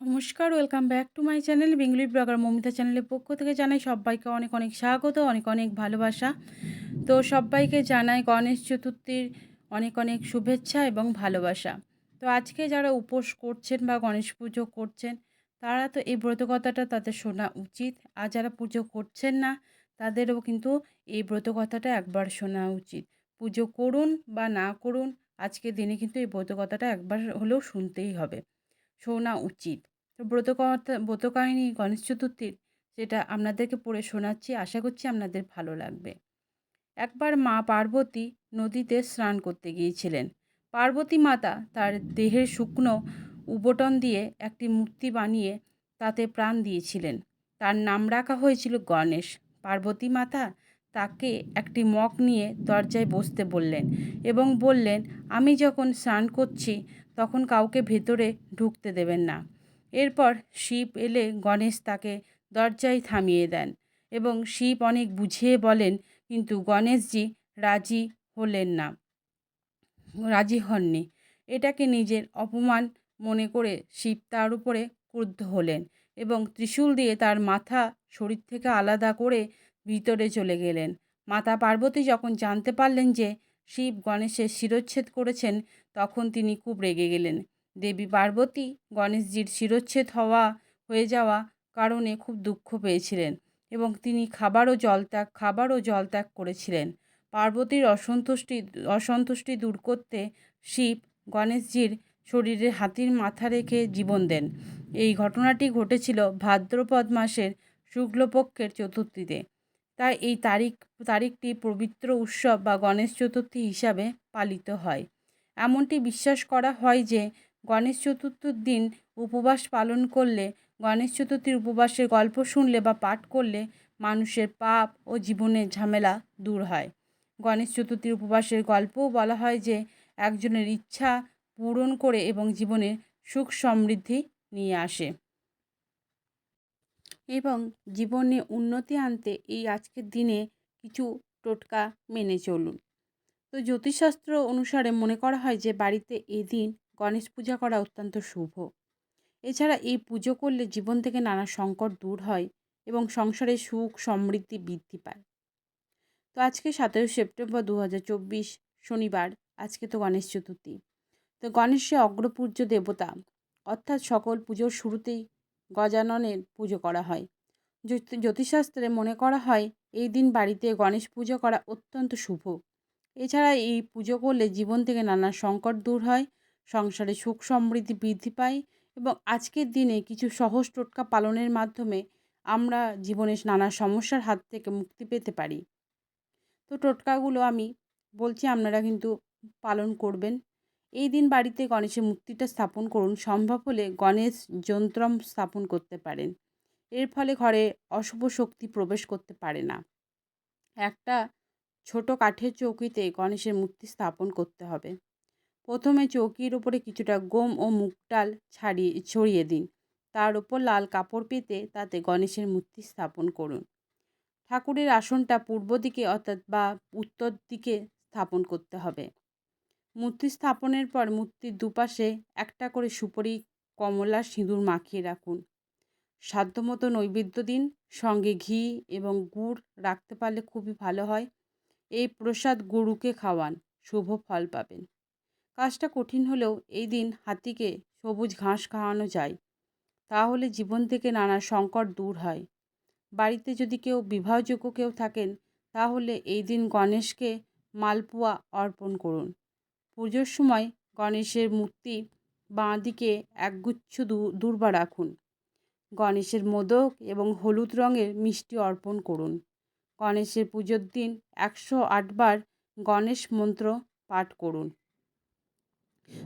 নমস্কার welcome back to my channel Bengali blogger Momita চ্যানেলের পক্ষ থেকে জানাই সবাইকে অনেক অনেক স্বাগত, অনেক অনেক ভালোবাসা। তো সবাইকে জানাই গণেশ চতুর্থীর অনেক অনেক শুভেচ্ছা এবং ভালোবাসা। তো আজকে যারা উপোস করছেন বা গণেশ পুজো করছেন, তারা তো এই ব্রতকথাটা তাদের শোনা উচিত। আর যারা পুজো করছেন না, তাদেরও কিন্তু এই ব্রতকথাটা একবার শোনা উচিত। পুজো করুন বা না করুন, আজকের দিনে কিন্তু এই ব্রতকথাটা একবার হলেও শুনতেই হবে। শোনা উচিত। তো ব্রত কথা ব্রত কাহিনী গণেশ চতুর্থীর যেটা আপনাদেরকে পড়ে শোনাচ্ছি, আশা করছি আপনাদের ভালো লাগবে। একবার মা পার্বতী নদীতে স্নান করতে গিয়েছিলেন। পার্বতী মাতা তার দেহের শুকনো উবটন দিয়ে একটি মূর্তি বানিয়ে তাতে প্রাণ দিয়েছিলেন। তার নাম রাখা হয়েছিল গণেশ। পার্বতী মাতা তাকে একটি মগ নিয়ে দরজায় বসতে বললেন এবং বললেন, আমি যখন স্নান করছি তখন কাউকে ভেতরে ঢুকতে দেবেন না। এরপর শিব এলে গণেশ তাকে দরজায় থামিয়ে দেন এবং শিব অনেক বুঝিয়ে বলেন, কিন্তু গণেশজি রাজি হলেন না। রাজি হননি। এটাকে নিজের অপমান মনে করে শিব তার উপরে ক্রুদ্ধ হলেন এবং ত্রিশূল দিয়ে তার মাথা শরীর থেকে আলাদা করে ভিতরে চলে গেলেন। মাতা পার্বতী যখন জানতে পারলেন যে শিব গণেশের শিরচ্ছেদ করেছেন তখন তিনি খুব রেগে গেলেন। দেবী পার্বতী, গণেশজির শিরচ্ছেদ হওয়া, হয়ে যাওয়া কারণে খুব দুঃখ পেয়েছিলেন এবং তিনি খাবার ও জলত্যাগ খাবার ও জলত্যাগ করেছিলেন। পার্বতীর অসন্তুষ্টি অসন্তুষ্টি দূর করতে শিব গণেশজির শরীরে হাতির মাথা রেখে জীবন দেন। এই ঘটনাটি ঘটেছিল ভাদ্রপদ মাসের শুক্লপক্ষের চতুর্থীতে। তাই এই তারিখ, তারিখটি পবিত্র উৎসব বা গণেশ চতুর্থী হিসাবে পালিত হয়। এমনটি বিশ্বাস করা হয় যে গণেশ চতুর্থীর দিন উপবাস পালন করলে, গণেশ চতুর্থীর উপবাসের গল্প শুনলে বা পাঠ করলে মানুষের পাপ ও জীবনের ঝামেলা দূর হয়। গণেশ চতুর্থীর উপবাসের গল্পও বলা হয় যে একজনের ইচ্ছা পূরণ করে এবং জীবনে সুখ সমৃদ্ধি নিয়ে আসে। এবং জীবনে উন্নতি আনতে এই আজকের দিনে কিছু টোটকা মেনে চলুন। তো জ্যোতিষশাস্ত্র অনুসারে মনে করা হয় যে, বাড়িতে এদিন গণেশ পূজা করা অত্যন্ত শুভ। এছাড়া এই পুজো করলে জীবন থেকে নানা সংকট দূর হয় এবং সংসারে সুখ সমৃদ্ধি বৃদ্ধি পায়। তো আজকে সতেরো সেপ্টেম্বর দু হাজার চব্বিশ শনিবার, আজকে তো গণেশ চতুর্থী। তো গণেশের অগ্রপূজ্য দেবতা, অর্থাৎ সকল পুজোর শুরুতেই গজাননের পুজো করা হয়। জ্যোতিষশাস্ত্রে মনে করা হয়, এই দিন বাড়িতে গণেশ পুজো করা অত্যন্ত শুভ। এছাড়া এই পুজো করলে জীবন থেকে নানা সংকট দূর হয়, সংসারে সুখ সমৃদ্ধি বৃদ্ধি পায় এবং আজকের দিনে কিছু সহজ টোটকা পালনের মাধ্যমে আমরা জীবনের নানা সমস্যার হাত থেকে মুক্তি পেতে পারি। তো টোটকাগুলো আমি বলছি আপনারা কিন্তু পালন করবেন। এই দিন বাড়িতে গণেশের মূর্তিটা স্থাপন করুন, সম্ভব হলে গণেশ যন্ত্রম স্থাপন করতে পারেন। এর ফলে ঘরে অশুভ শক্তি প্রবেশ করতে পারে না। একটা ছোট কাঠের চৌকিতে গণেশের মূর্তি স্থাপন করতে হবে। প্রথমে চৌকির উপরে কিছুটা গম ও মুগ ডাল ছাড়িয়ে ছড়িয়ে দিন। তার ওপর লাল কাপড় পেতে তাতে গণেশের মূর্তি স্থাপন করুন। ঠাকুরের আসনটা পূর্ব দিকে অর্থাৎ বা উত্তর দিকে স্থাপন করতে হবে। মূর্তি স্থাপনের পর মূর্তির দুপাশে একটা করে সুপরি কমলা সিঁদুর মাখিয়ে রাখুন। সাধ্যমতো নৈবেদ্য দিন, সঙ্গে ঘি এবং গুড় রাখতে পারলে খুবই ভালো হয়। এই প্রসাদ গরুকে খাওয়ান, শুভ ফল পাবেন। কাজটা কঠিন হলেও এই দিন হাতিকে সবুজ ঘাস খাওয়ানো যায়। তাহলে জীবন থেকে নানা সংকট দূর হয়। বাড়িতে যদি কেউ বিবাহযোগ্য কেউ থাকেন, তাহলে এই দিন গণেশকে মালপোয়া অর্পণ করুন। পুজোর সময় গণেশের মূর্তি বাঁ দিকে একগুচ্ছ দূর্বা রাখুন। গণেশের মোদক এবং হলুদ রঙের মিষ্টি অর্পণ করুন। গণেশের পুজোর দিন একশো আটবার গণেশ মন্ত্র পাঠ করুন।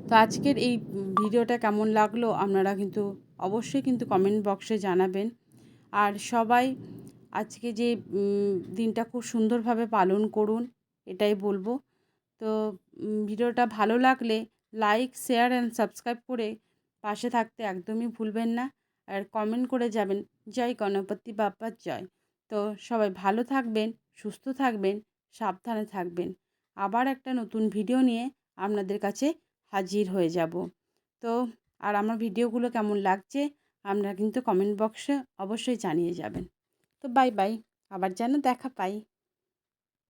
তো আজকের এই ভিডিওটা কেমন লাগল আপনারা কিন্তু অবশ্যই কিন্তু কমেন্ট বক্সে জানাবেন। আর সবাই আজকে যে দিনটা খুব সুন্দরভাবে পালন করুন, এটাই বলব। তো ভিডিওটা ভালো লাগলে লাইক শেয়ার অ্যান্ড সাবস্ক্রাইব করে পাশে থাকতে একদমই ভুলবেন না। আর কমেন্ট করে যাবেন, জয় গণপতি বাপ্পার জয়। তো সবাই ভালো থাকবেন, সুস্থ থাকবেন, সাবধানে থাকবেন। আবার একটা নতুন ভিডিও নিয়ে আপনাদের কাছে হাজির হয়ে যাব। তো আর আমার ভিডিওগুলো কেমন লাগছে, আপনারা কিন্তু কমেন্ট বক্সে অবশ্যই জানিয়ে যাবেন। তো বাই বাই আবার যেন দেখা পাই।